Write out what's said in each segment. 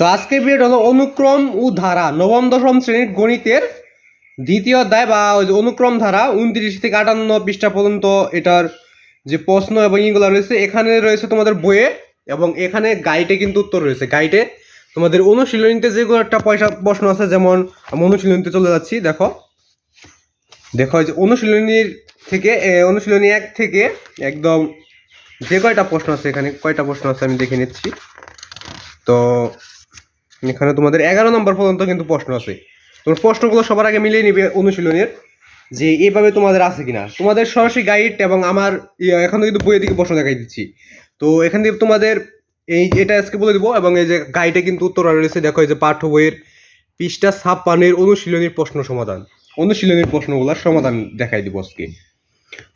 তো আজকের ভিডিওটা হলো অনুক্রম ও ধারা, নবম দশম শ্রেণির গণিতের দ্বিতীয় অধ্যায় বা ওই যে অনুক্রম ধারা উনত্রিশ থেকে আটান্ন পৃষ্ঠা পর্যন্ত এটার যে প্রশ্ন এবং ইগুলো রয়েছে, এখানে রয়েছে তোমাদের বইয়ে এবং এখানে গাইডে কিন্তু উত্তর রয়েছে। গাইডে তোমাদের অনুশীলনীতে যেগুলো একটা পয়সা প্রশ্ন আছে, যেমন আমি অনুশীলনীতে চলে যাচ্ছি, দেখো। দেখো যে অনুশীলনীর থেকে অনুশীলনী এক থেকে একদম যে কয়টা প্রশ্ন আছে এখানে, কয়টা প্রশ্ন আছে আমি দেখে নিচ্ছি। তো এখানে তোমাদের এগারো নম্বর পর্যন্ত কিন্তু প্রশ্ন আছে। তোমার প্রশ্নগুলো সবার আগে মিলিয়ে নিবে অনুশীলনের যে এইভাবে তোমাদের আছে কিনা। তোমাদের সরাসরি গাইড এবং আমার এখন কিন্তু বইয়ের দিকে প্রশ্ন দেখাই দিচ্ছি। তো এখান থেকে তোমাদের এই, এটা আজকে বলে দিব এবং এই যে গাইডে কিন্তু উত্তর রয়েছে। দেখো এই যে পাঠ্য বইয়ের পৃষ্ঠা ছাপ্পান্নের অনুশীলনীর প্রশ্ন সমাধান। অনুশীলনীর প্রশ্নগুলোর সমাধান দেখাই দিব আজকে।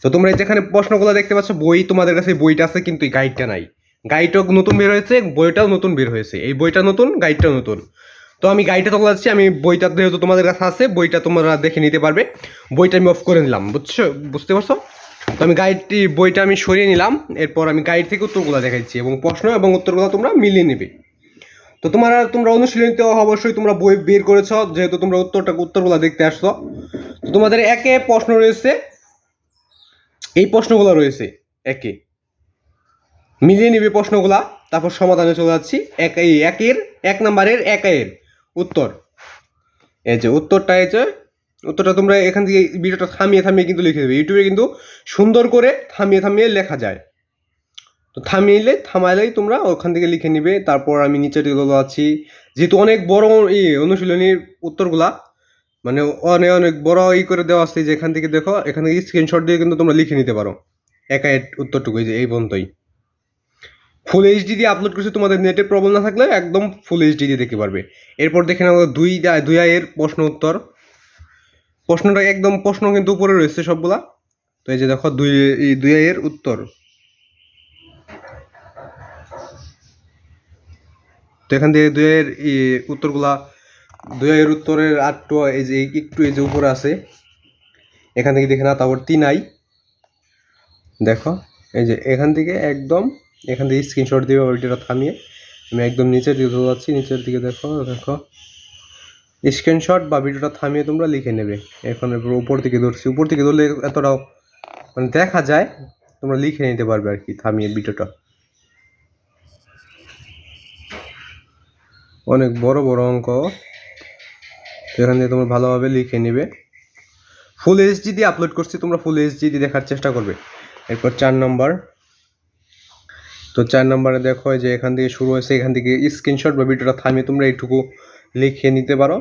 তো তোমরা যেখানে প্রশ্নগুলো দেখতে পাচ্ছ, বই তোমাদের কাছে, বইটা আছে কিন্তু এই গাইডটা নাই। গাইডটাও নতুন বের হয়েছে, বইটাও নতুন বের হয়েছে। এই বইটা নতুন গাইডটাও নতুন। তো আমি গাইডটা তো যাচ্ছি, আমি বইটা যেহেতু তোমাদের কাছে আছে, বইটা তোমরা দেখে নিতে পারবে। বইটা আমি অফ করে নিলাম, বুঝছ? বুঝতে পারছ? তো আমি গাইডটি বইটা আমি সরিয়ে নিলাম, এরপর আমি গাইড থেকে উত্তরগুলো দেখাচ্ছি এবং প্রশ্ন এবং উত্তরগুলো তোমরা মিলিয়ে নেবে। তো তোমরা তোমরা অনুশীলনীতে অবশ্যই তোমরা বই বের করেছ, যেহেতু তোমরা উত্তরটা, উত্তরগুলো দেখতে আসছো। তো তোমাদের একে প্রশ্ন রয়েছে, এই প্রশ্নগুলো রয়েছে, একে। মিলিয়ে নিবে প্রশ্নগুলা, তারপর সমাধানে চলে যাচ্ছি। এক এই একের, এক নাম্বারের একের উত্তর। এই যে উত্তরটা, এই যে উত্তরটা তোমরা এখান থেকে ভিডিওটা থামিয়ে থামিয়ে কিন্তু লিখে দেবে। ইউটিউবে কিন্তু সুন্দর করে থামিয়ে থামিয়ে লেখা যায়। তো থামিয়ে থামাইলেই তোমরা ওখান থেকে লিখে নিবে। তারপর আমি নিচের দিকে যাচ্ছি। যেহেতু অনেক বড় ই অনুশীলনীর উত্তরগুলা মানে অনেক অনেক বড় ই করে দেওয়া আছে যে এখান থেকে দেখো, এখান থেকে স্ক্রিনশট দিয়ে কিন্তু তোমরা লিখে নিতে পারো। একা এর উত্তরটুকু, এই যে, এই পর্যন্তই। ফুল এইচডি দিয়ে আপলোড করছি, তোমাদের নেটের প্রবলেম না থাকলে একদম ফুল এইচডি দিয়ে দেখতে পারবে। এরপর দেখে নাও দুই দুই আয়ের প্রশ্ন উত্তর। প্রশ্নটা একদম, প্রশ্ন কিন্তু উপরে রয়েছে সবগুলা। তো এই যে দেখো, দুই দুই আয়ের উত্তর। তো এখান থেকে দুই আয়ের উত্তরগুলা, দুই আয়ের উত্তরের আটটো এই যে একটু এই যে উপরে আছে। এখান থেকে দেখে না তারপর তিন আই। দেখো, এই যে এখান থেকে একদম এখান থেকে স্ক্রিনশট দিবে ওইটা থামিয়ে। আমি একদম নিচের দিকে চলে যাচ্ছি, নিচের দিকে দেখো দেখো। স্ক্রিনশট বা ভিডিওটা থামিয়ে তোমরা লিখে নেবে। এখন উপর থেকে ধরছি। উপর থেকে ধরলে এতটাও মানে দেখা যায়, তোমরা লিখে নিতে পারবে আর কি থামিয়ে ভিডিওটা। অনেক বড় বড় অঙ্ক। এখান থেকে তোমরা ভালোভাবে লিখে নেবে। ফুল এইচডি দিয়ে আপলোড করছি, তোমরা ফুল এইচডি দিয়ে দেখার চেষ্টা করবে। এরপর চার নম্বর তো চার নম্বরে দেখো যে এখান থেকে শুরু হয়েছে, এখান থেকে স্ক্রিনশট বা ভিডিওটা থামিয়ে তোমরা এইটুকু লিখে নিতে পারো।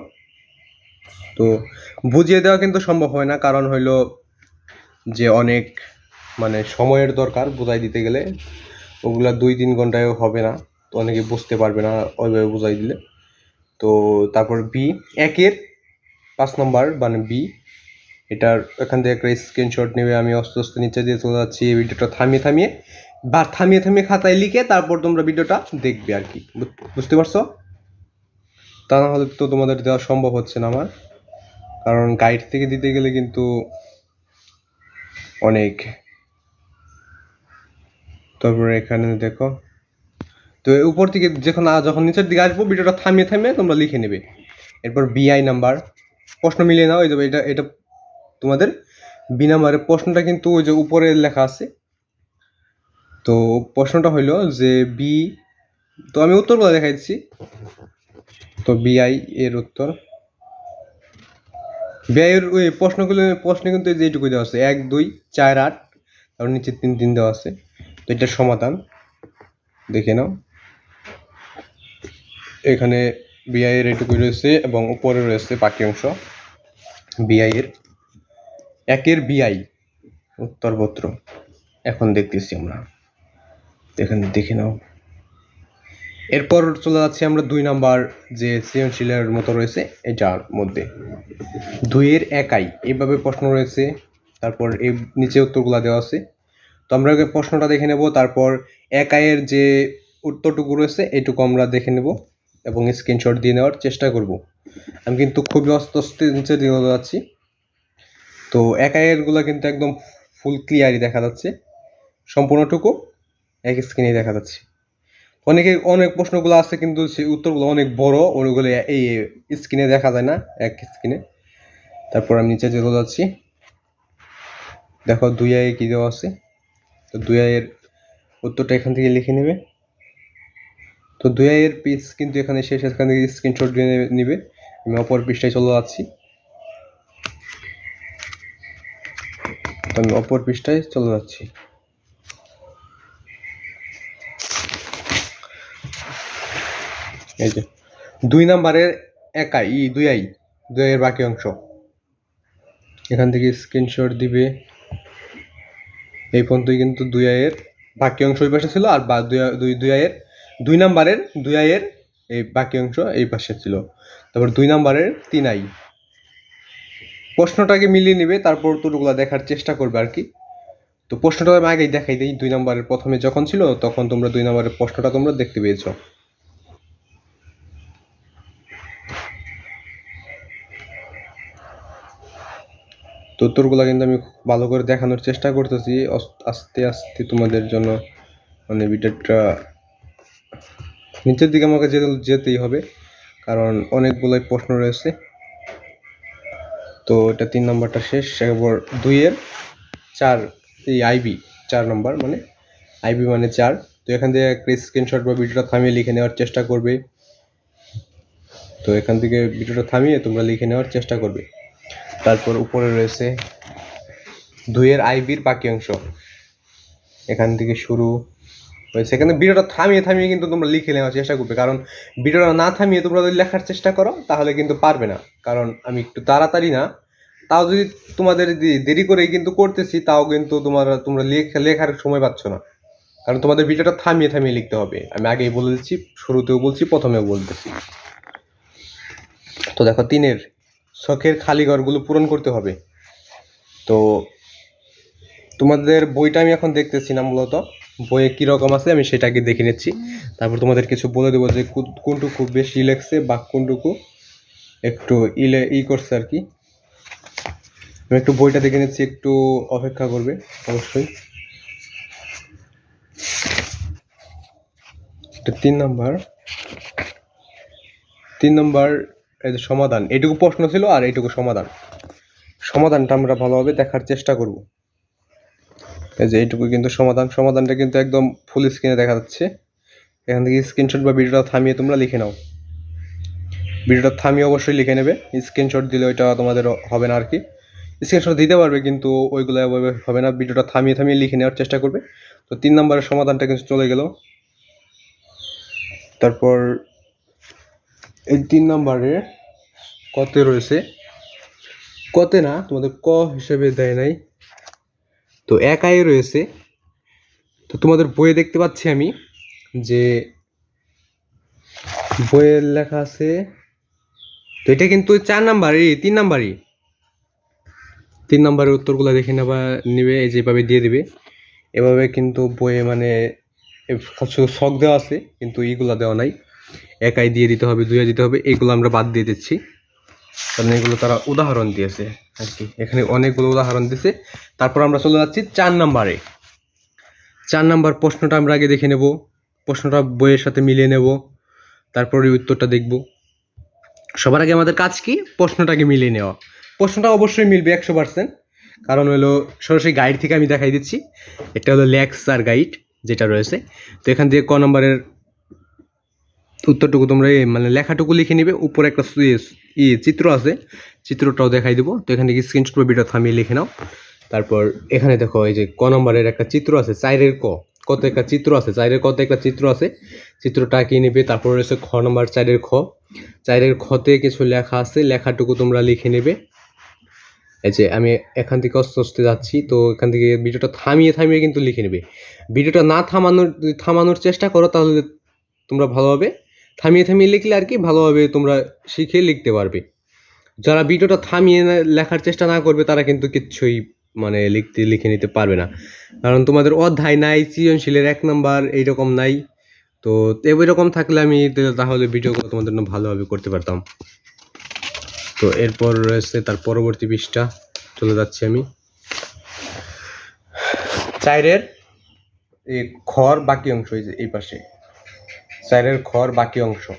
তো বুঝিয়ে দেওয়া কিন্তু সম্ভব হয় না, কারণ হইল যে অনেক মানে সময়ের দরকার বোঝাই দিতে গেলে। ওগুলা দুই তিন ঘন্টায় হবে না, তো অনেকে বুঝতে পারবে না ওইভাবে বোঝাই দিলে। তো তারপর বি একের পাঁচ নম্বর মানে বি এটার এখান থেকে একটা স্ক্রিনশট নেবে, আমি আস্তে আস্তে নিচে দিয়ে চলে যাচ্ছি ভিডিওটা থামিয়ে থামিয়ে বা থামিয়ে থামিয়ে খাতায় লিখে তারপর তোমরা ভিডিওটা দেখবে আর কি। বুঝতে পারছ? তা না হলে তো তোমাদের দেওয়া সম্ভব হচ্ছে না আমার। কারণ গাইড থেকে দিতে গেলে কিন্তু অনেক। তারপরে এখানে দেখো। তো উপর থেকে যখন যখন নিচের দিকে আসব, ভিডিওটা থামিয়ে থামিয়ে তোমরা লিখে নেবে। এরপর বিআই নাম্বার প্রশ্ন মিলিয়ে নাও। এই যে এটা এটা তোমাদের বি নাম্বারের প্রশ্নটা কিন্তু ওই যে উপরে লেখা আছে। তো প্রশ্নটা হইল যে বি তো আমি উত্তরগুলো দেখাই দিচ্ছি তো বিআই এর উত্তর। বিআই এর ওই প্রশ্নগুলো, প্রশ্ন কিন্তু এই যে এইটুকু দেওয়া আছে। এক, দুই, চার, আট তার নিচে তিন তিন দেওয়া আছে। তো এটার সমাধান দেখে নাও। এখানে বিআই এর এটুকু রয়েছে এবং উপরে রয়েছে বাকি অংশ। বিআই এর। একের বিআই উত্তরপত্র। এখন দেখতেছি আমরা। এখানে দেখে নাও। এরপর চলে যাচ্ছি আমরা দুই নাম্বার যে সৃজনশীলের মতো রয়েছে, এটার মধ্যে। দুইয়ের একাই, এইভাবে প্রশ্ন রয়েছে, তারপর এই নিচে উত্তরগুলো দেওয়া আছে। তো আমরা প্রশ্নটা দেখে নেব, তারপর একাইয়ের যে উত্তরটুকু রয়েছে এইটুকু আমরা দেখে নেব এবং স্ক্রিনশট দিয়ে নেওয়ার চেষ্টা করব। আমি কিন্তু খুবই অস্ত অস্তে নিচে দিয়ে যাচ্ছি। তো একাইয়েরগুলো কিন্তু একদম ফুল ক্লিয়ারই দেখা যাচ্ছে। সম্পূর্ণটুকু এক স্ক্রিনে দেখা যাচ্ছে। অনেকে, অনেক প্রশ্নগুলো আছে, কিন্তু সেই উত্তরগুলো অনেক বড় ওইগুলো এই স্ক্রিনে দেখা যায় না, এক স্ক্রিনে তারপর আমি নিচে চলে যাচ্ছি। দেখো, দুই আয়ে কী দেওয়া আছে? তো দুই আয়ের উত্তরটা এখান থেকে লিখে নেবে। তো দুই আয়ের পিস কিন্তু এখানে শেষ, এখান থেকে স্ক্রিনশট দিয়ে নিবে। আমি অপর পৃষ্ঠায় চলে যাচ্ছি। তো আমি অপর পৃষ্ঠায় চলে যাচ্ছি। এই যে, দুই নাম্বারের একাই, ই, দুই আই, দুই আইয়ের বাকি অংশ। এখান থেকে স্ক্রিনশট দিবে। এই পর্যন্তই কিন্তু দুই আয়ের বাকি অংশ ওই পাশে ছিল আর বা দুই দুই দুই আয়ের দুই নাম্বারের, দুই আয়ের এই বাকি অংশ এই পাশে ছিল। তারপর দুই নাম্বারের তিন আই। প্রশ্নটাকে মিলিয়ে নেবে, তারপর তোরগুলো দেখার চেষ্টা করবে আর কি। তো প্রশ্নটা আমি আগেই দেখাই দিই, দুই নাম্বারের প্রথমে যখন ছিল, তখন তোমরা দুই নাম্বারের প্রশ্নটা তোমরা দেখতে পেয়েছ। উত্তরগুলো কিন্তু আমি ভালো করে দেখানোর চেষ্টা করতেছি। আস্তে আস্তে তোমাদের জন্য মানে ভিডিওটা নিচের দিকে আমাকে যেতে, যেতেই হবে, কারণ অনেকগুলোই প্রশ্ন রয়েছে। তো এটা তিন নম্বরটা শেষ এবার দুইয়ের চার, এই আইবি, চার নম্বর মানে আইবি মানে চার। তো এখান থেকে একটা স্ক্রিনশট বা ভিডিওটা থামিয়ে লিখে নেওয়ার চেষ্টা করবে। তো এখান থেকে ভিডিওটা থামিয়ে তোমরা লিখে নেওয়ার চেষ্টা করবে। তারপর উপরে রয়েছে দুইয়ের আইবির বাকি অংশ। এখান থেকে শুরু হয়েছে। এখানে ভিডিওটা থামিয়ে থামিয়ে কিন্তু তোমরা লিখে নেওয়ার চেষ্টা করবে। কারণ ভিডিওটা না থামিয়ে তোমরা যদি লেখার চেষ্টা করো, তাহলে কিন্তু পারবে না। কারণ আমি একটু তাড়াতাড়ি না। তাও যদি তোমাদের দেরি করে কিন্তু করতেছি, তাও কিন্তু তোমার, তোমরা লেখা, লেখার সময় পাচ্ছ না। কারণ তোমাদের ভিডিওটা থামিয়ে থামিয়ে লিখতে হবে। আমি আগেই বলে দিচ্ছি, শুরুতেও বলছি, প্রথমেও বলতেছি। তো দেখো, তিনের শখের খালি ঘরগুলো পূরণ করতে হবে। তো তোমাদের বইটা আমি এখন দেখতেছি না মূলত। বইয়ে কীরকম আছে আমি সেটাকে দেখে নিচ্ছি। তারপর তোমাদের কিছু বলে দেবো যে কোনটুকু বেশি লেগছে বা কোনটুকু একটু ইলে ই করছে আর কি। আমি একটু বইটা দেখে নিচ্ছি, একটু অপেক্ষা করবে অবশ্যই। তিন নম্বর। তিন নম্বর এই যে সমাধান এইটুকু প্রশ্ন ছিল আর এইটুকু সমাধান। সমাধানটা আমরা ভালোভাবে দেখার চেষ্টা করব। এই যে এইটুকু কিন্তু সমাধান, সমাধানটা কিন্তু একদম ফুল স্ক্রিনে দেখা যাচ্ছে। এখান থেকে স্ক্রিনশট বা ভিডিওটা থামিয়ে তোমরা লিখে নাও। ভিডিওটা থামিয়ে অবশ্যই লিখে নেবে। স্ক্রিনশট দিলে ওইটা তোমাদের হবে না আর কি। স্ক্রিনশট দিতে পারবে কিন্তু ওইগুলো হবে না। ভিডিওটা থামিয়ে থামিয়ে লিখে নেওয়ার চেষ্টা করবে। তো তিন নম্বরের সমাধানটা কিন্তু চলে গেল। তারপর এই তিন নম্বরে কতে রয়েছে। কতে না, তোমাদের ক হিসেবে দেয় নাই। তো একাই রয়েছে। তো তোমাদের বইয়ে দেখতে পাচ্ছি আমি যে বইয়ের লেখা আছে, তো এটা কিন্তু চার নাম্বারই, তিন নাম্বারই। তিন নাম্বারের উত্তরগুলো দেখে নেবা, নিবে, এই যেভাবে দিয়ে দেবে। এভাবে কিন্তু বইয়ে মানে শখ দেওয়া আছে, কিন্তু এইগুলা দেওয়া নাই। একাই দিয়ে দিতে হবে, দুইয়ে দিতে হবে এইগুলো আমরা বাদ দিয়ে দিচ্ছি। কারণ এগুলো তারা উদাহরণ দিয়েছে আর কি। এখানে অনেকগুলো উদাহরণ দিয়েছে তারপর আমরা চলে যাচ্ছি চার নাম্বারে। চার নাম্বার প্রশ্নটা আমরা আগে দেখে নেব। প্রশ্নটা বইয়ের সাথে মিলিয়ে নেব। তারপরে উত্তরটা দেখব। সবার আগে আমাদের কাজ কি? প্রশ্নটাকে মিলিয়ে নেওয়া। প্রশ্নটা অবশ্যই মিলবে একশো পার্সেন্ট কারণ হলো সরাসরি গাইড থেকে আমি দেখাই দিচ্ছি। এটা হলো ল্যাক্স আর গাইড যেটা রয়েছে। তো এখান থেকে ক নম্বরের উত্তরটুকু তোমরা এই মানে লেখাটুকু লিখে নিবে। উপরে একটা সু- ই, চিত্র আছে। চিত্রটাও দেখাই দেবো। তো এখানে স্ক্রিনশট বা ভিডিও থামিয়ে লিখে নাও। তারপর এখানে দেখো, এই যে ক নম্বরের একটা চিত্র আছে, চাইরের ক। কত একটা চিত্র আছে, চাইরের কত একটা চিত্র আছে। চিত্রটা আঁকিয়ে নেবে। তারপর রয়েছে খ নম্বর, চাইরের খ। চাইরের খতে কিছু লেখা আছে। লেখাটুকু তোমরা লিখে নেবে। এই যে আমি এখান থেকে আস্তে অস্তে যাচ্ছি। তো এখান থেকে ভিডিওটা থামিয়ে থামিয়ে কিন্তু লিখে নেবে। ভিডিওটা না থামানোর থামানোর চেষ্টা করো, তাহলে তোমরা ভালোভাবে থামিয়ে থামিয়ে লিখলে আর কি ভালোভাবে তোমরা শিখে লিখতে পারবে। যারা ভিডিওটা থামিয়ে লেখার চেষ্টা না করবে, তারা কিন্তু কিচ্ছুই মানে লিখতে, লিখে নিতে পারবে না। কারণ তোমাদের অধ্যায় নাই, সৃজনশীলের এক নাম্বার, এইরকম নাই। তো এরকম থাকলে আমি তাহলে ভিডিওগুলো তোমাদের জন্য ভালোভাবে করতে পারতাম। তো এরপর রয়েছে তার পরবর্তী পৃষ্ঠা, চলে যাচ্ছি আমি। চাইরের এই খড় বাকি অংশ এই পাশে। চারের খর বাকি অংশ।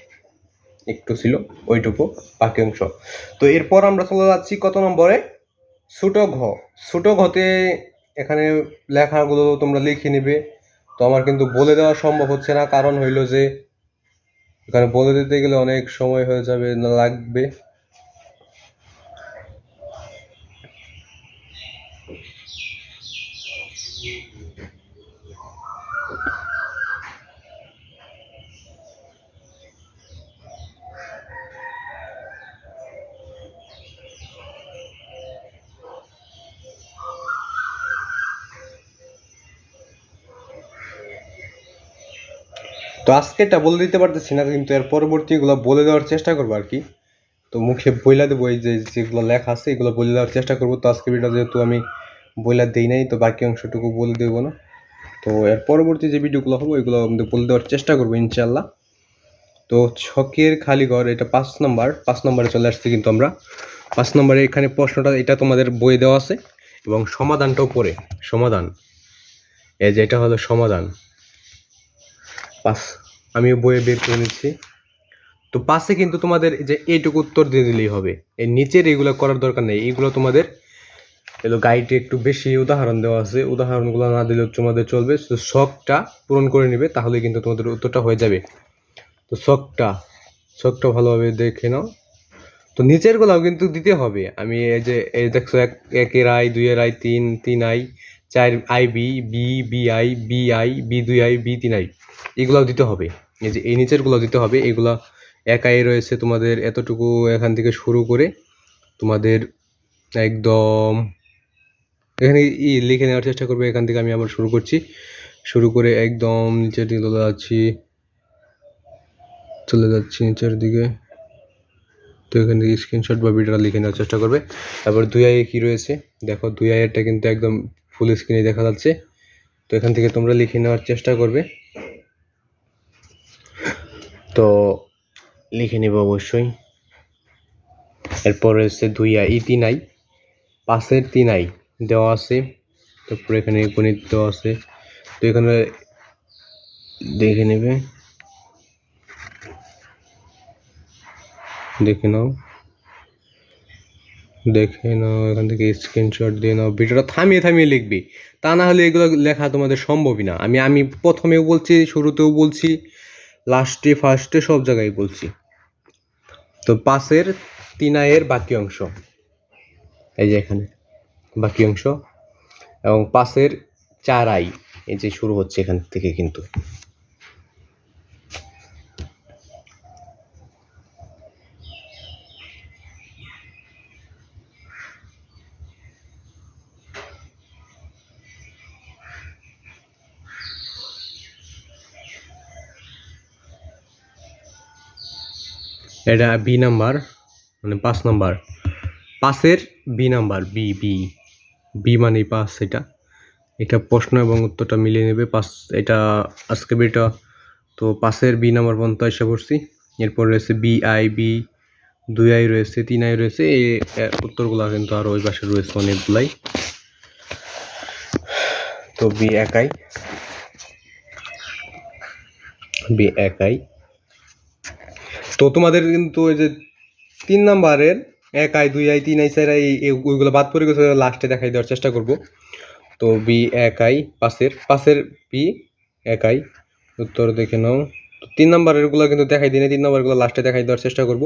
একটু ছিল, ওইটুকু বাকি অংশ। তো এরপর আমরা চলে যাচ্ছি কত নম্বরে? ছোট ঘ। ছোট ঘতে এখানে লেখাগুলো তোমরা লিখে নিবে। তো আমার কিন্তু বলে দেওয়া সম্ভব হচ্ছে না। কারণ হইল যে, এখানে বলে দিতে গেলে অনেক সময় হয়ে যাবে, লাগবে। তো আজকে এটা বলে দিতে পারতেছি না, কিন্তু এর পরবর্তীগুলো বলে দেওয়ার চেষ্টা করব আর কি। তো মুখে বইলা দেবো, এই যে যেগুলো লেখা আছে, এগুলো বলে দেওয়ার চেষ্টা করব। তো আজকে ভিডিও যেহেতু আমি বইলা দিই নাই, তো বাকি অংশটুকু বলে দেবো না। তো এর পরবর্তী যে ভিডিওগুলো হবে ওইগুলো আমাদের বলে দেওয়ার চেষ্টা করব ইনশাল্লাহ তো ছকের খালি ঘর, এটা পাঁচ নাম্বার, পাঁচ নম্বরে চলে আসছি কিন্তু আমরা। পাঁচ নম্বরে এখানে প্রশ্নটা, এটা তোমাদের বই দেওয়া আছে, এবং সমাধানটাও পড়ে, সমাধান। এই যে এটা হলো সমাধান। পাস। আমি বইয়ে বের করে নিচ্ছি। তো পাশে কিন্তু তোমাদের যে এইটুকু উত্তর দিয়ে দিলেই হবে। এই নিচের এগুলো করার দরকার নেই। এইগুলো তোমাদের এগুলো গাইডে একটু বেশি উদাহরণ দেওয়া আছে। উদাহরণগুলো না দিলেও তোমাদের চলবে। তো শখটা পূরণ করে নেবে তাহলে কিন্তু তোমাদের উত্তরটা হয়ে যাবে। তো শখটা শখটা ভালোভাবে দেখে নাও। তো নিচের গুলাও কিন্তু দিতে হবে। আমি এই যে, এই দেখছ, এক, একের আই দুইয়ের আই তিন তিন আই চার I B B B I B I B দুই আই বি তিন আই এগুলাও দিতে হবে। এই যে এই নিচেরগুলো দিতে হবে। এগুলা একাই রয়েছে তোমাদের এতটুকু এখান থেকে শুরু করে তোমাদের একদম এখানে ই লিখে নেওয়ার চেষ্টা করবে। এখান থেকে আমি আবার শুরু করছি। শুরু করে একদম নিচের দিকে চলে যাচ্ছি। চলে যাচ্ছি নিচের দিকে। তো এখান থেকে স্ক্রিনশট বা ভিডিওটা লিখে নেওয়ার চেষ্টা করবে। তারপর দুই আইয়ে কী রয়েছে? দেখো, দুই আইয়েরটা কিন্তু একদম ফুল স্ক্রিনে দেখা যাচ্ছে। তো এখান থেকে তোমরা লিখে নেওয়ার চেষ্টা করবে। তো লিখে নেব অবশ্যই। এরপর হচ্ছে দুই ই তিন আই পাশের তিন আই দেওয়া আছে। তারপর এখানে গণিত দেওয়া আছে। তো এখানে দেখে নেবে। দেখে নাও। দেখে নাও, এখান থেকে স্ক্রিনশট দিয়ে নাও। ভিডিওটা থামিয়ে থামিয়ে লিখবি। তা না হলে এগুলো লেখা তোমাদের সম্ভবই না। আমি আমি প্রথমেও বলছি, শুরুতেও বলছি। লাস্টে, ফার্স্টে সব জায়গায় বলছি। তো পাশের তিন আয়ের বাকি অংশ, এই যে এখানে বাকি অংশ, এবং পাশের চার আই এই যে শুরু হচ্ছে এখান থেকে কিন্তু। এটা বি নাম্বার মানে পাঁচ নাম্বার পাঁচের B number B B B মানে পাঁচ এটা। এটা প্রশ্ন এবং উত্তরটা মিলিয়ে নেবে। পাঁচ, এটা আজকে এটা তো পাঁচের বি নাম্বার পর্যন্ত এসে পড়ছি। এরপর রয়েছে বি আই বি দুই আই রয়েছে, তিন আই রয়েছে। এই উত্তরগুলো কিন্তু আরও ওই পাশে রয়েছে অনেকগুলাই। তো বি একাই বি একাই তো তোমাদের কিন্তু ওই যে তিন নাম্বারের এক আই, দুই আই, তিন আই, চার আই ওইগুলো বাদ পড়ে গেছে লাস্টে দেখাই দেওয়ার চেষ্টা করব। তো বি এক আই পাশের পাশের বি এক আই, উত্তর দেখে নাও। তো তিন নাম্বারেরগুলো কিন্তু দেখাই দিই না তিন নাম্বারগুলো লাস্টে দেখাই দেওয়ার চেষ্টা করব।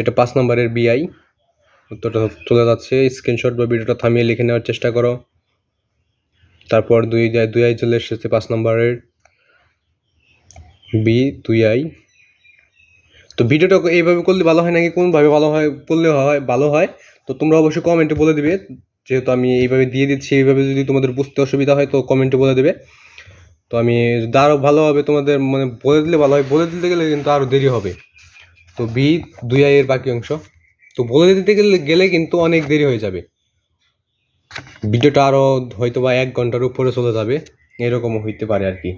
এটা পাঁচ নাম্বারের বি আই উত্তরটা চলে যাচ্ছে। স্ক্রিনশট বা ভিডিওটা থামিয়ে লিখে নেওয়ার চেষ্টা করো। তারপর দুই দুই আই চলে এসেছে পাঁচ নাম্বারের বি দুই আই। তো ভিডিওটা এইভাবে করলে ভালো হয় নাকি? কোনভাবে ভালো হয়, করলে হয়, ভালো হয়? তো তোমরা অবশ্যই কমেন্টে বলে দিবে। যেহেতু আমি এইভাবে দিয়ে দিচ্ছি, এইভাবে যদি তোমাদের বুঝতে অসুবিধা হয় তো কমেন্টে বলে দেবে। তো আমি আরও ভালোভাবে তোমাদের মানে বলে দিলে ভালো হয়। বলে দিতে গেলে কিন্তু আরও দেরি হবে। তো বি দুই আইয়ের বাকি অংশ। তো বলে দিতে গেলে গেলে কিন্তু অনেক দেরি হয়ে যাবে। ভিডিওটা আরও হয়তো বা এক ঘণ্টার উপরে চলে যাবে। এরকমও হইতে পারে আর কি।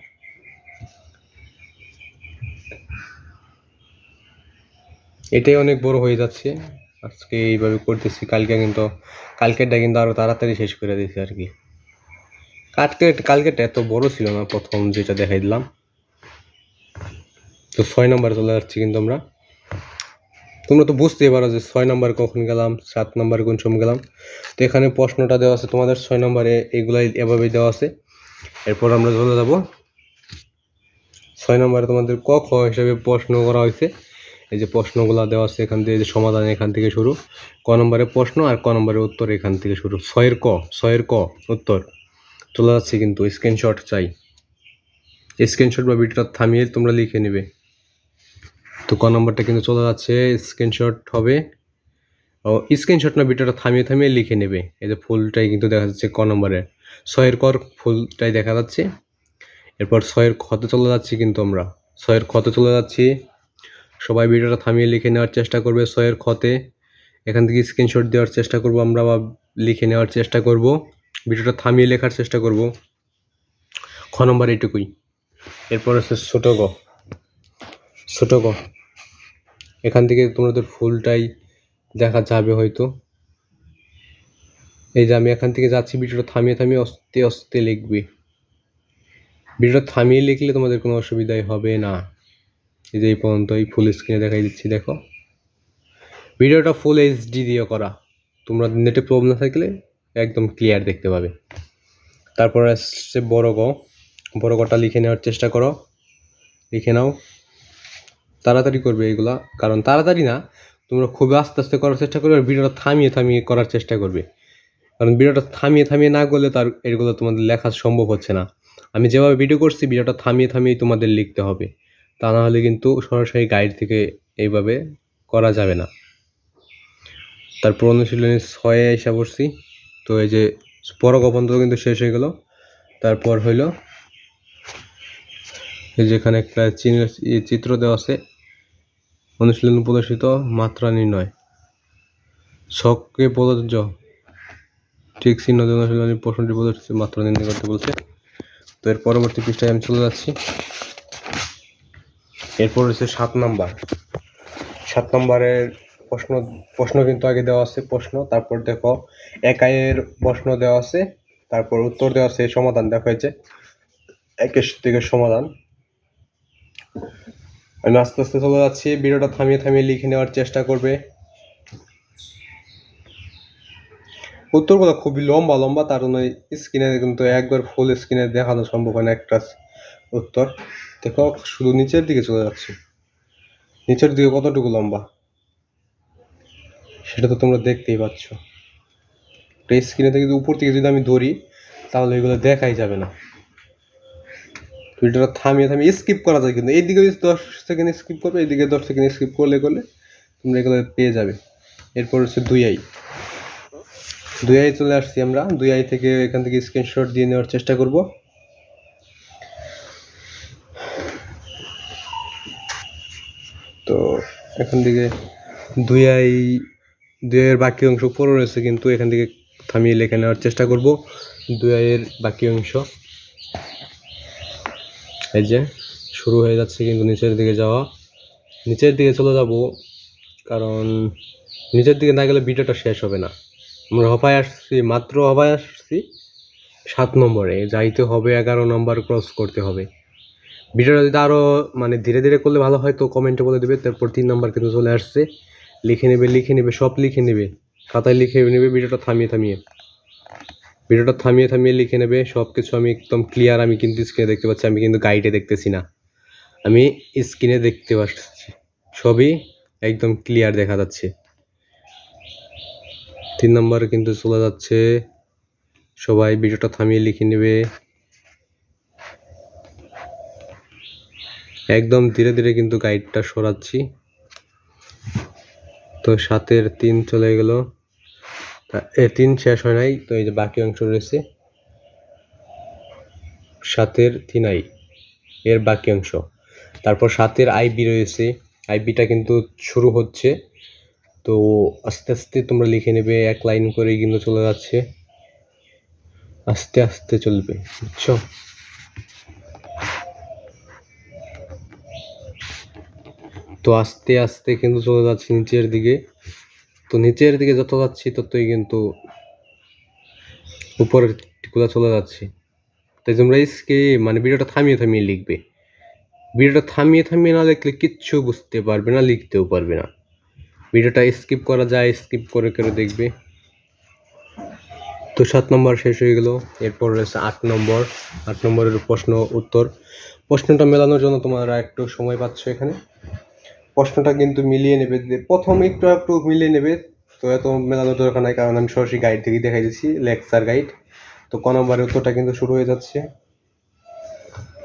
এটাই অনেক বড় হয়ে যাচ্ছে। আজকে এইভাবে করতেছি, কালকে কিন্তু, কালকেরটা কিন্তু আরও তাড়াতাড়ি শেষ করে দিয়েছি আর কি। কালকে, কালকেরটা এত বড় ছিল না প্রথম যেটা দেখাই দিলাম। তো ছয় নাম্বারে চলে যাচ্ছি কিন্তু আমরা। তোমরা তো বুঝতেই পারো যে ছয় নাম্বার কখন গেলাম, সাত নাম্বারে কোন সময় গেলাম। তো এখানে প্রশ্নটা দেওয়া আছে তোমাদের, ছয় নম্বরে এইগুলাই এভাবেই দেওয়া আছে। এরপর আমরা চলে যাব। ছয় নম্বরে তোমাদের ক, খ হিসাবে প্রশ্ন করা হয়েছে। এই যে প্রশ্নগুলো দেওয়া আছে এখান থেকে যে সমাধান এখান থেকে শুরু। ক নম্বরের প্রশ্ন আর ক নম্বরে উত্তর এখান থেকে শুরু। ছয়ের ক ছয়ের ক, উত্তর। চলে যাচ্ছে কিন্তু স্ক্রিনশট চাই। স্ক্রিনশট বা ভিডিওটা থামিয়ে তোমরা লিখে নেবে। তো ক নম্বরটা কিন্তু চলে যাচ্ছে স্ক্রিনশট হবে। ও স্ক্রিনশট না, ভিডিওটা থামিয়ে থামিয়ে লিখে নেবে। এই যে ফুলটাই কিন্তু দেখা যাচ্ছে ক নম্বরে। ছয়ের কর ফুলটাই দেখা যাচ্ছে। এরপর ছয়ের ক্ষতে চলে যাচ্ছি কিন্তু আমরা। ছয়ের ক্ষতে চলে যাচ্ছি। সবাই ভিডিওটা থামিয়ে লিখে নেওয়ার চেষ্টা করবে ছয়ের ক্ষতে। এখান থেকে স্ক্রিনশট দেওয়ার চেষ্টা করব, আমরা বা লিখে নেওয়ার চেষ্টা করব। ভিডিওটা থামিয়ে লেখার চেষ্টা করব। খ নম্বর এইটুকুই। এরপর হচ্ছে ছোট গ। ছোট গ। এখান থেকে তোমাদের ফুলটাই দেখা যাবে হয়তো। এই যে আমি এখান থেকে যাচ্ছি, ভিডিওটা থামিয়ে থামিয়ে অস্তে আস্তে লিখবে। ভিডিওটা থামিয়ে লিখলে তোমাদের কোনো অসুবিধাই হবে না। এই যে এই পর্যন্তই ফুল স্ক্রিনে দেখাই দিচ্ছি, দেখো। ভিডিওটা ফুল এইচডি দিয়ে করা। তোমরা নেটে প্রবলেম থাকলে একদম ক্লিয়ার দেখতে পাবে। তারপর আসছে বড় গ। বড় গটা লিখে নেওয়ার চেষ্টা করো। লিখে নাও। তাড়াতাড়ি করবে এগুলা, কারণ তাড়াতাড়ি না, তোমরা খুবই আস্তে আস্তে করার চেষ্টা করবে আর ভিডিওটা থামিয়ে থামিয়ে করার চেষ্টা করবে। কারণ ভিডিওটা থামিয়ে থামিয়ে না করলে তার এগুলো তোমাদের লেখা সম্ভব হচ্ছে না। আমি যেভাবে ভিডিও করছি, ভিডিওটা থামিয়ে থামিয়ে তোমাদের লিখতে হবে। তা না হলে কিন্তু সরাসরি গাইড থেকে এইভাবে করা যাবে না। তারপর অনুশীলনী ছয়ে এসে পড়ছি। তো এই যে পরক পর্যন্ত কিন্তু শেষ হয়ে গেল। তারপর হইল এই যে এখানে একটা চিত্র দেওয়া আছে। অনুশীলন প্রদর্শিত, মাত্রা নির্ণয়। ছকে প্রযোজ্য। ঠিক চিহ্ন অনুশীলনী প্রশ্নটি প্রদর্শিত, মাত্রা নির্ণয় করতে বলছে। তো এর পরবর্তী পৃষ্ঠায় আমি চলে যাচ্ছি। এরপর হচ্ছে সাত নাম্বার। সাত নম্বরের প্রশ্ন প্রশ্ন কিন্তু আগে দেওয়া আছে, প্রশ্ন। তারপর দেখো একাইয়ের প্রশ্ন দেওয়া আছে, তারপর উত্তর দেওয়া আছে সমাধান দেখা হয়েছে। একের থেকে সমাধান। আমি আস্তে আস্তে চলে যাচ্ছি, ভিডিওটা থামিয়ে থামিয়ে লিখে নেওয়ার চেষ্টা করবে। উত্তরগুলো খুবই লম্বা লম্বা, তার জন্য স্ক্রিনে কিন্তু একবার ফুল স্ক্রিনে দেখানো সম্ভব হয় না, একটা উত্তর। দেখো, শুধু নিচের দিকে চলে যাচ্ছে। নিচের দিকে কতটুকু লম্বা? সেটা তো তোমরা দেখতেই পাচ্ছ। এই স্ক্রিনে থেকে উপর থেকে যদি আমি ধরি, তাহলে এগুলো দেখাই যাবে না। ভিডিওটা থামিয়ে থামিয়ে স্কিপ করা যায় কিন্তু। এইদিকে দশ সেকেন্ড স্কিপ করবে, এইদিকে দশ সেকেন্ড স্কিপ করলে করলে তোমরা এগুলো পেয়ে যাবে। এরপর হচ্ছে দুই আই। দুই আই চলে আসছি আমরা। দুই আই থেকে এখান থেকে স্ক্রিনশট দিয়ে নেওয়ার চেষ্টা করব। তো এখান থেকে দুই আই, দুই আইয়ের বাকি অংশ পড়ে রয়েছে কিন্তু এখান থেকে থামিয়ে লেখে নেওয়ার চেষ্টা করব। দুই আইয়ের বাকি অংশ। এই যে, শুরু হয়ে যাচ্ছে কিন্তু নিচের দিকে যাওয়া। নিচের দিকে চলে যাব, কারণ নিচের দিকে না গেলে ভিডিওটা শেষ হবে না। আমরা হবায় আসছি, মাত্র হবায় আসছি সাত নম্বরে। যাইতে হবে এগারো নম্বর, ক্রস করতে হবে। ভিডিওটা যদি আরও মানে ধীরে ধীরে করলে ভালো হয়, তো কমেন্টে বলে দেবে। তারপর তিন নম্বর কিন্তু চলে আসছে। লিখে নেবে লিখে নেবে, সব লিখে নেবে। খাতায় লিখে নেবে, ভিডিওটা থামিয়ে থামিয়ে। ভিডিওটা থামিয়ে থামিয়ে লিখে নেবে। সব কিছু আমি একদম ক্লিয়ার আমি কিন্তু স্ক্রিনে দেখতে পাচ্ছি, আমি কিন্তু গাইডে দেখতেছি না। আমি স্ক্রিনে দেখতে পাচ্ছি। সবই একদম ক্লিয়ার দেখা যাচ্ছে। তিন নম্বর কিন্তু চলে যাচ্ছে। সবাই ভিডিওটা থামিয়ে লিখে নেবে। একদম ধীরে ধীরে কিন্তু গাইডটা সরাচ্ছি। তো সাতের তিন চলে গেল। এ, তিন শেষ হয় নাই, তো এই যে বাকি অংশ রয়েছে। সাতের তিন আই, এর বাকি অংশ। তারপর সাতের আইবি রয়েছে। আইবিটা কিন্তু শুরু হচ্ছে। তো আস্তে আস্তে তোমরা লিখে নেবে, এক লাইন করে কিন্তু চলে যাচ্ছে। আস্তে আস্তে চলবে, বুঝছ? তো আস্তে আস্তে কিন্তু চলে যাচ্ছে নিচের দিকে। তো নিচের দিকে যত যাচ্ছি ততই কিন্তু উপরের দিকগুলো চলে যাচ্ছে। তাই তোমরা স্কে মানে ভিডিওটা থামিয়ে থামিয়ে লিখবে। ভিডিওটা থামিয়ে থামিয়ে না দেখলে কিচ্ছু বুঝতে পারবে না, লিখতেও পারবে না। ভিডিওটা স্কিপ করা যায়, স্কিপ করে করে দেখবে। তো সাত নম্বর শেষ হয়ে গেল, এরপর রয়েছে আট নম্বর। আট নম্বরের প্রশ্ন উত্তর। প্রশ্নটা মেলানোর জন্য তোমরা একটু সময় পাচ্ছ এখানে। প্রশ্নটা কিন্তু মিলিয়ে নেবে প্রথম একটু একটু মিলিয়ে নেবে। তো এত মেলানোর দরকার নাই, কারণ আমি সরাসরি গাইড থেকে দেখাই দিচ্ছি লেকচার গাইড তো ক নম্বরের উত্তরটা কিন্তু শুরু হয়ে যাচ্ছে।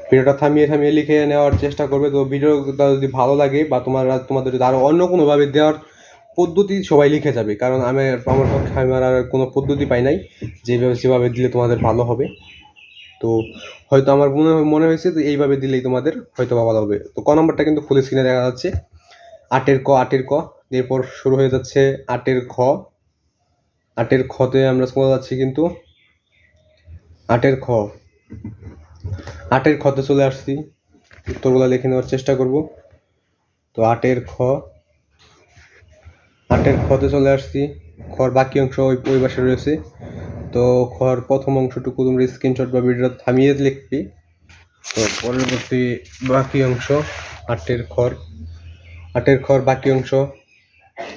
ভিডিওটা থামিয়ে থামিয়ে লিখে নেওয়ার চেষ্টা করবে। তো ভিডিওটা যদি ভালো লাগে বা তোমার, তোমাদের যদি আরও অন্য কোনোভাবে দেওয়ার পদ্ধতি সবাই লিখে যাবে। কারণ আমি, আমার পক্ষে আমি আর কোনো পদ্ধতি পাই নাই, যেভাবে সেভাবে দিলে তোমাদের ভালো হবে। তো হয়তো আমার মনে মনে হয়েছে যে এইভাবে দিলেই তোমাদের হয়তো ভালো হবে। তো ক নম্বরটা কিন্তু ফুল স্ক্রিনে দেখা যাচ্ছে। আটের ক আটের ক। এরপর শুরু হয়ে যাচ্ছে আটের খ। আটের খতে আমরা চলে যাচ্ছি কিন্তু আটের খ। আটের খতে চলে আসছি। উত্তরগুলো লিখে নেওয়ার চেষ্টা করব। তো আটের খ। আটের খতে চলে আসছি। খর বাকি অংশ ওই ওই পাশে রয়েছে। তো খর প্রথম অংশটুকু তোমরা স্ক্রিনশট বা ভিডিও থামিয়ে লিখবি। তো পরবর্তী বাকি অংশ আটের খর। আটের খর বাকি অংশ,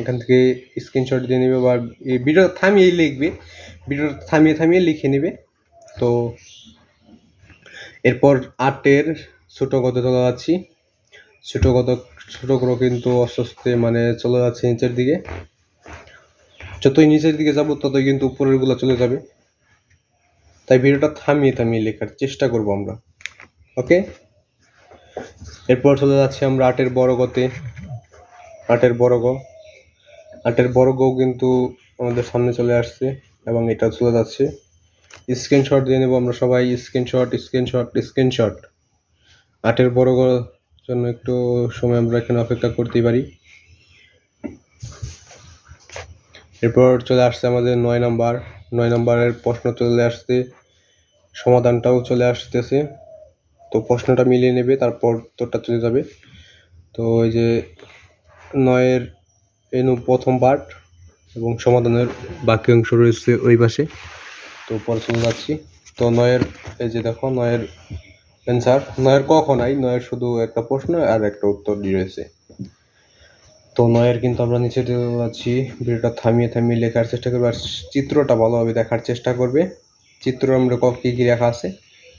এখান থেকে স্ক্রিনশট দিয়ে নেবে বা ভিডিও থামিয়ে লিখবে। ভিডিও থামিয়ে থামিয়ে লিখে নেবে। তো এরপর আটের ছোটো কত চলে যাচ্ছি। ছোটো কত ছোটো করে কিন্তু আস্তে মানে চলে যাচ্ছে নিচের দিকে। যতই নিচের দিকে যাব, ততই কিন্তু উপরেরগুলো চলে যাবে। তাই ভিডিওটা থামিয়ে থামিয়ে লেখার চেষ্টা করব আমরা। ওকে এরপর চলে যাচ্ছি আমরা আটের বড় গতে। আটের বড় গ। আটের বড় গও কিন্তু আমাদের সামনে চলে আসছে এবং এটা চলে যাচ্ছে স্ক্রিনশট দিয়ে নেব আমরা সবাই। স্ক্রিনশট স্ক্রিনশট স্ক্রিনশট আটের বড় গ জন্য একটু সময় আমরা এখানে অপেক্ষা করতেই পারি। এরপর চলে আসছে আমাদের নয় নাম্বার। নয় নাম্বারের প্রশ্ন চলে আসছে। সমাধানটাও চলে আসতেছে। তো প্রশ্নটা মিলিয়ে নেবে, তারপর তোরটা চলে যাবে। তো ওই যে নয়ের এনু প্রথম পার্ট এবং সমাধানের বাকি অংশ রয়েছে ওই পাশে। তো পরে চলে যাচ্ছি। তো নয়ের, এই যে দেখো, নয়ের অ্যান্সার নয়ের কখন নাই, নয়ের শুধু একটা প্রশ্ন আর একটা উত্তর রয়েছে। তো নয়ের কিন্তু আমরা নিচে যাচ্ছি। ভিডিওটা থামিয়ে থামিয়ে লেখার চেষ্টা করবে আর চিত্রটা ভালোভাবে দেখার চেষ্টা করবে। চিত্র আমরা ক, কী লেখা আছে,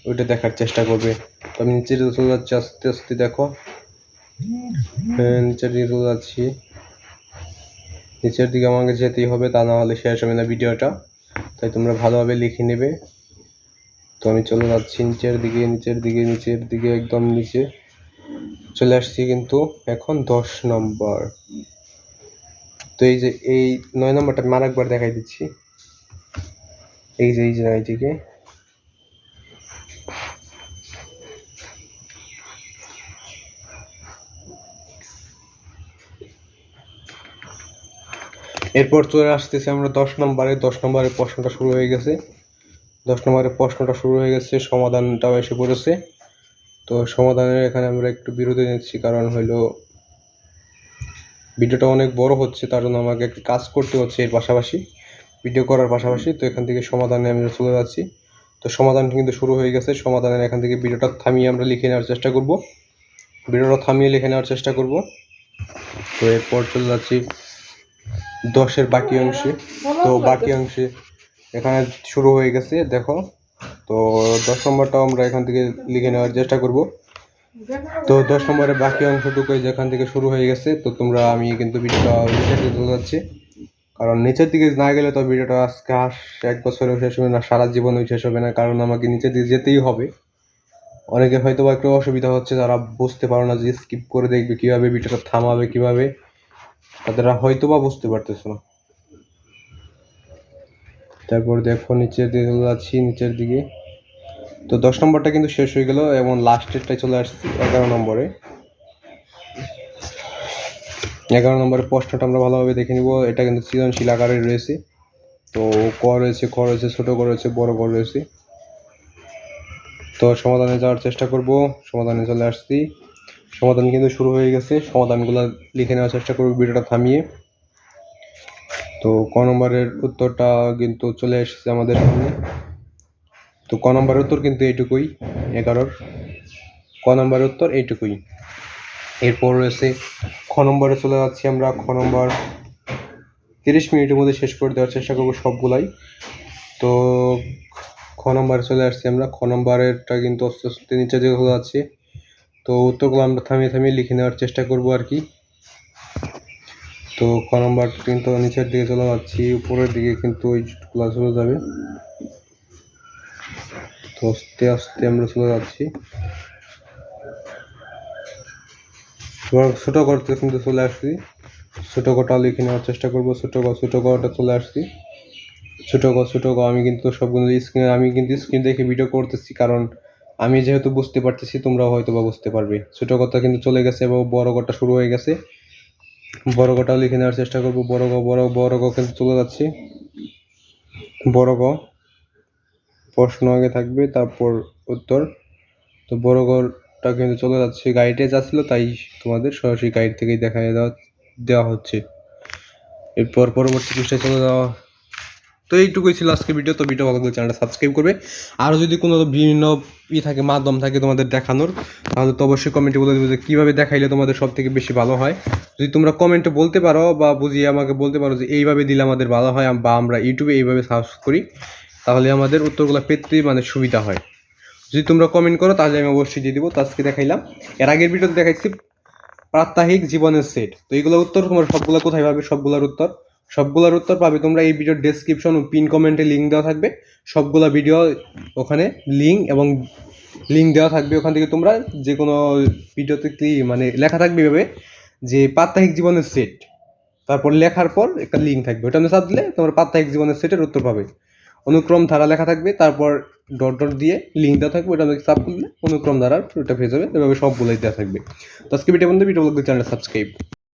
ওইটা দেখার চেষ্টা করবে। তো আমি নিচে চলে যাচ্ছি, আস্তে আস্তে দেখো। নিচের দিকে চলে যাচ্ছি নিচের দিকে আমাকে যেতেই হবে, তা না হলে শেষ হবে না ভিডিওটা। তাই তোমরা ভালোভাবে লিখে নেবে। তো আমি চলে যাচ্ছি নিচের দিকে নিচের দিকে নিচের দিকে, একদম নিচে। চলে আসছি কিন্তু এখন দশ নম্বর। তো এই যে, এই নয় নম্বরটা আমি আরেকবার দেখাই দিচ্ছি। এই যে এই যে এরপর চলে আসতেছি আমরা দশ নম্বরে। দশ নম্বরের প্রশ্নটা শুরু হয়ে গেছে। দশ নম্বরের প্রশ্নটা শুরু হয়ে গেছে, সমাধানটাও এসে পড়েছে। তো সমাধানের এখানে আমরা একটু বিরতি নিচ্ছি, কারণ হলো ভিডিওটা অনেক বড় হচ্ছে, তার জন্য আমাকে একটু কাজ করতে হচ্ছে এর পাশাপাশি। ভিডিও করার পাশাপাশি, তো এখান থেকে সমাধানে আমরা চলে যাচ্ছি। তো সমাধানটা কিন্তু শুরু হয়ে গেছে, সমাধানের এখান থেকে ভিডিওটা থামিয়ে আমরা লিখে নেওয়ার চেষ্টা করব। ভিডিওটা থামিয়ে লিখে নেওয়ার চেষ্টা করব। তো এরপর চলে যাচ্ছি দশের বাকি অংশে। তো বাকি অংশে এখানে শুরু হয়ে গেছে দেখো। তো দশ নম্বরটাও আমরা এখান থেকে লিখে নেওয়ার চেষ্টা করব। তো দশ নম্বরের বাকি অংশটুকু যেখান থেকে শুরু হয়ে গেছে তো তোমরা আমি কিন্তু ভিডিওটা নিচের দিকে যাচ্ছি কারণ নিচের দিকে না গেলে তো ভিডিওটা আজকে আস এক বছরেও শেষ হবে না সারা জীবনেও শেষ হবে না কারণ আমাকে নিচের দিকে যেতেই হবে। অনেকে হয়তো বা একটু অসুবিধা হচ্ছে যারা বুঝতে পারো না যে স্কিপ করে দেখবে কীভাবে ভিডিওটা থামাবে কীভাবে তাদেরা হয়তো বা বুঝতে পারতেছে না। তারপর দেখো নিচের দিকে যাচ্ছি, নিচের দিকে। তো দশ নম্বরটা কিন্তু শেষ হয়ে গেল এবং লাস্টেরটাই চলে আসছি এগারো নম্বরে। এগারো নম্বরের প্রশ্নটা আমরা ভালোভাবে দেখে নিব। এটা কিন্তু সৃজনশীল আকারে রয়েছে। তো ক রয়েছে, খ রয়েছে, ছোটো ক রয়েছে, বড় ক রয়েছে। তো সমাধানে যাওয়ার চেষ্টা করব। সমাধানে চলে আসছি। সমাধান কিন্তু শুরু হয়ে গেছে। সমাধানগুলো লিখে নেওয়ার চেষ্টা করব, ভিডিওটা থামিয়ে। তো ক নম্বরের উত্তরটা কিন্তু চলে এসেছে আমাদের সামনে। তো ক নম্বরের উত্তর কিন্তু এইটুকুই, এগারোর। ক নম্বরের উত্তর এইটুকুই। এরপর রয়েছে, খ নম্বরে চলে যাচ্ছি আমরা। খ নম্বর তিরিশ মিনিটের মধ্যে শেষ করে দেওয়ার চেষ্টা করব সবগুলাই। তো খ নম্বরে চলে আসছি আমরা। খ নম্বরেরটা কিন্তু আস্তে আস্তে নিচে হয়ে যাচ্ছে। তো উত্তরগুলো আমরা থামিয়ে থামিয়ে লিখে নেওয়ার চেষ্টা করব আর কি। তো ক নম্বর কিন্তু নিচের দিকে চলে যাচ্ছি, উপরের দিকে কিন্তু ওইগুলো চলে যাবে। তো আস্তে আস্তে আমরা চলে যাচ্ছি। ছোটো করতে কিন্তু চলে আসছি। ছোটো কটা লিখে নেওয়ার চেষ্টা করব। ছোটো ক ছোট কটা চলে আসছি। ছোটো ঘর ছোটো ঘর, আমি কিন্তু সবগুলো স্ক্রিনে আমি কিন্তু স্ক্রিন দেখে ভিডিও করতেছি কারণ আমি যেহেতু বুঝতে পারতেছি, তোমরাও হয়তো বা বুঝতে পারবে। ছোট কথা কিন্তু চলে গেছে এবং বড় কথা শুরু হয়ে গেছে। বড় কটাও লিখে নেওয়ার চেষ্টা করব। বড় গ, বড় বড় গ কিন্তু চলে যাচ্ছে। বড় গ, প্রশ্ন আগে থাকবে, তারপর উত্তর। তো বড় গটা কিন্তু চলে যাচ্ছে। গাইডে যাচ্ছিল তাই তোমাদের সরাসরি গাইড থেকেই দেখা দেওয়া দেওয়া হচ্ছে। এরপর পরবর্তী পৃষ্ঠায় চলে যাওয়া তো এইটুকুই ছিল আজকে ভিডিও তো ভিডিও ভালো লাগলে চ্যানেলটা সাবস্ক্রাইব করবে। আরও যদি কোনো বিভিন্ন ই থাকে, মাধ্যম থাকে তোমাদের দেখানোর, তাহলে তো অবশ্যই কমেন্টে বলে দেবে যে কীভাবে দেখাইলে তোমাদের সব থেকে বেশি ভালো হয়। যদি তোমরা কমেন্টে বলতে পারো বা বুঝিয়ে আমাকে বলতে পারো যে এইভাবে দিলে আমাদের ভালো হয় বা আমরা ইউটিউবে এইভাবে সার্চ করি, তাহলে আমাদের উত্তরগুলো পেতে মানে সুবিধা হয়। যদি তোমরা কমেন্ট করো, তাহলে আমি অবশ্যই দিয়ে দিব। তো আজকে দেখাইলাম। এর আগের ভিডিওতে দেখাইছি প্রাত্যহিক জীবনের সেট তো এইগুলোর উত্তর তোমরা সবগুলো কোথায় পাবে? সবগুলোর উত্তর সবগুলোর উত্তর পাবে। তোমরা এই ভিডিওর ডেসক্রিপশন ও পিন কমেন্টে লিঙ্ক দেওয়া থাকবে। সবগুলো ভিডিও ওখানে লিঙ্ক এবং লিঙ্ক দেওয়া থাকবে। ওখান থেকে তোমরা যে কোনো ভিডিওতে ক্লি মানে লেখা থাকবে এভাবে যে, প্রাত্যহিক জীবনের সেট তারপর লেখার পর একটা লিঙ্ক থাকবে। ওটা চাপ দিলে তোমরা প্রাত্যহিক জীবনের সেটের উত্তর পাবে। অনুক্রম ধারা লেখা থাকবে। তারপর ডট ডট দিয়ে লিঙ্ক দেওয়া থাকবে। ওটা চাপ করলে অনুক্রম ধারার ওটা পেয়ে যাবে। এভাবে সবগুলোই দেওয়া থাকবে। তো আজকে ভিডিও বন্ধু ভিডিও চ্যানেল সাবস্ক্রাইব